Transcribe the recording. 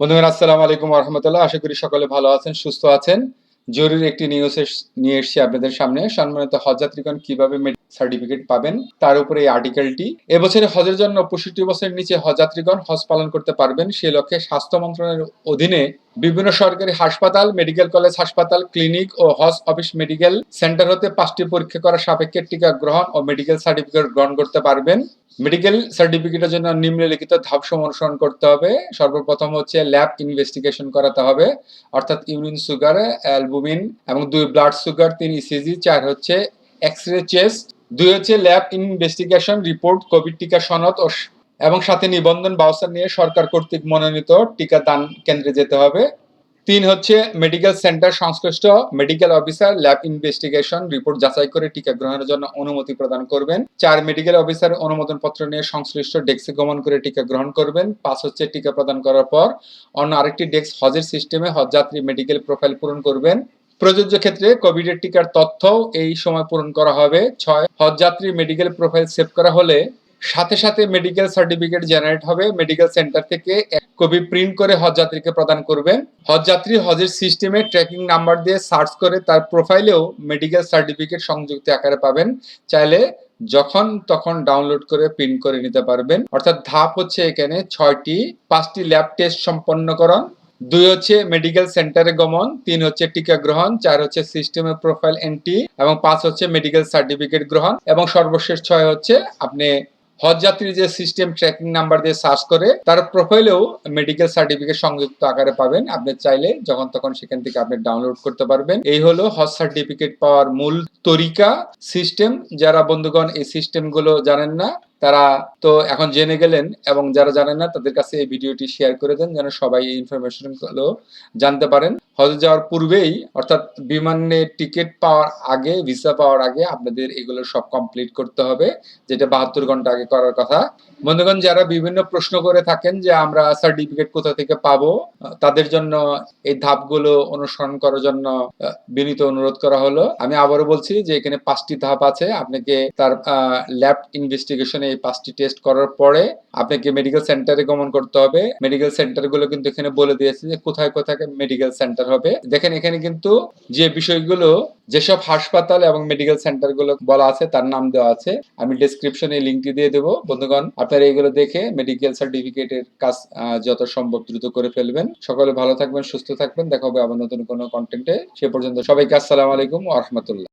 বন্ধুগণ, আসসালামু আলাইকুম রহমতুল্লাহ। আশা করি সকলে ভালো আছেন, সুস্থ আছেন। জরুরি একটি নিউজ নিয়ে এসেছি আপনাদের সামনে। সম্মানিত হজযাত্রীগণ, কীভাবে সার্টিফিকেট পাবেন। তার উপরে এই আর্টিকেলটি এবছরে হজের জন্য পঁয়ষট্টি বছরের নিচে হজযাত্রীগণ হজ পালন করতে পারবেন। সে লক্ষ্যে স্বাস্থ্য মন্ত্রণালয়ের অধীনে বিভিন্ন সরকারি হাসপাতাল মেডিকেল কলেজ হাসপাতাল ক্লিনিক ও হজ অফিস মেডিকেল সেন্টার হতে পাঁচটি পরীক্ষা করার সাপেক্ষে টিকা গ্রহণ ও মেডিকেল সার্টিফিকেট গ্রহণ করতে পারবেন। মেডিকেল সার্টিফিকেটের জন্য নিম্নলিখিত ধাপসমূহ অনুসরণ করতে হবে। সর্বপ্রথম হচ্ছে ল্যাব ইনভেস্টিগেশন করাতে হবে। অর্থাৎ ইউরিন সুগার অ্যালবুমিন এবং দুই ব্লাড সুগার তিন ইসিজি চার হচ্ছে এক্স রে চেস্ট দুই হচ্ছে ল্যাব ইনভেস্টিগেশন রিপোর্ট, কোভিড টিকা সনদ ও এবং সাথে নিবন্ধন ব্যবস্থা নিয়ে সরকার কর্তৃক মনোনীত টিকা দান কেন্দ্রে যেতে হবে। তিন হচ্ছে মেডিকেল সেন্টার সংশ্লিষ্ট medical officer lab investigation report যাচাই করে টিকা গ্রহণের জন্য অনুমতি প্রদান করবেন। চার, মেডিকেল অফিসার অনুমোদন পত্র নিয়ে সংশ্লিষ্ট ডেস্কে গমন করে টিকা গ্রহণ করবেন। পাঁচ হচ্ছে টিকা প্রদান করার পর অন্য আরেকটি ডেস্ক হজের সিস্টেমে হজযাত্রী মেডিকেল প্রোফাইল পূরণ করবেন। প্রযোজ্য ক্ষেত্রে কোভিডের টিকার তথ্য এই সময় পূরণ করা হবে। ছয়, হজযাত্রী মেডিকেল প্রোফাইল সেভ করা হলে সাথে সাথে মেডিকেল সার্টিফিকেট জেনারেট হবে। মেডিকেল সেন্টার থেকে কপি প্রিন্ট করে হজযাত্রীকে প্রদান করবেন। হজযাত্রী হজের সিস্টেমে ট্র্যাকিং নাম্বার দিয়ে সার্চ করে তার প্রোফাইলেও মেডিকেল সার্টিফিকেট সংযুক্ত আকারে পাবেন। চাইলে যখন তখন ডাউনলোড করে প্রিন্ট করে নিতে পারবেন। অর্থাৎ ধাপ হচ্ছে এখানে ছয়টি, পাঁচটি ল্যাব টেস্ট সম্পন্ন সম্পন্নকরণ দুই হচ্ছে মেডিকেল সেন্টারে গমন, তিন হচ্ছে টিকা গ্রহণ, চার হচ্ছে সিস্টেমে প্রোফাইল এন্ট্রি এবং পাঁচ হচ্ছে মেডিকেল সার্টিফিকেট গ্রহণ, এবং সর্বশেষ ছয় হচ্ছে আপনি হজযাত্রী যে সিস্টেম ট্র্যাকিং নাম্বার দিয়ে সার্চ করে, তার প্রোফাইলেও মেডিকেল সার্টিফিকেট সংযুক্ত আকারে পাবেন। আপনি চাইলে যখন তখন সেখান থেকে আপনি ডাউনলোড করতে পারবেন। এই হলো হজ সার্টিফিকেট পাওয়ার মূল তরিকা সিস্টেম যারা বন্ধুগণ এই সিস্টেমগুলো জানেন না তারা তো এখন জেনে গেলেন এবং যারা জানেন না, তাদের কাছে এই ভিডিওটি শেয়ার করে দেন যেন সবাই এই ইনফরমেশনগুলো জানতে পারেন। হজে যাওয়ার পূর্বেই, অর্থাৎ বিমানে টিকিট পাওয়ার আগে ভিসা পাওয়ার আগে আপনাদের এগুলো সব কমপ্লিট করতে হবে, যেটা বাহাত্তর ঘণ্টা আগে করার কথা। বন্ধুগণ, যারা বিভিন্ন প্রশ্ন করে থাকেন যে আমরা সার্টিফিকেট কোথা থেকে পাবো, তাদের জন্য এই ধাপগুলো অনুসরণ করার জন্য বিনীত অনুরোধ করা হলো। আমি আবারও বলছি যে এখানে পাঁচটি ধাপ আছে। আপনাকে তার ল্যাব ইনভেস্টিগেশনে এই পাঁচটি টেস্ট করার পরে আপনাকে মেডিকেল সেন্টারে গমন করতে হবে। মেডিকেল সেন্টারগুলো কিন্তু এখানে বলে দিয়েছে যে কোথায় কোথায় মেডিকেল সেন্টার হবে। দেখেন এখানে কিন্তু যে বিষয়গুলো, যেসব হাসপাতাল এবং মেডিকেল সেন্টারগুলো বলা আছে তার নাম দেওয়া আছে। আমি ডেসক্রিপশনে লিঙ্কটি দিয়ে দেবো। বন্ধুগণ, আপনারা এগুলো দেখে মেডিকেল সার্টিফিকেটের কাজ যত সম্ভব দ্রুত করে ফেলবেন। সকলে ভালো থাকবেন, সুস্থ থাকবেন। দেখা হবে আবার নতুন কোনো কন্টেন্টে সে পর্যন্ত সবাইকে আসসালামু আলাইকুম ওয়া রাহমাতুল্লাহ।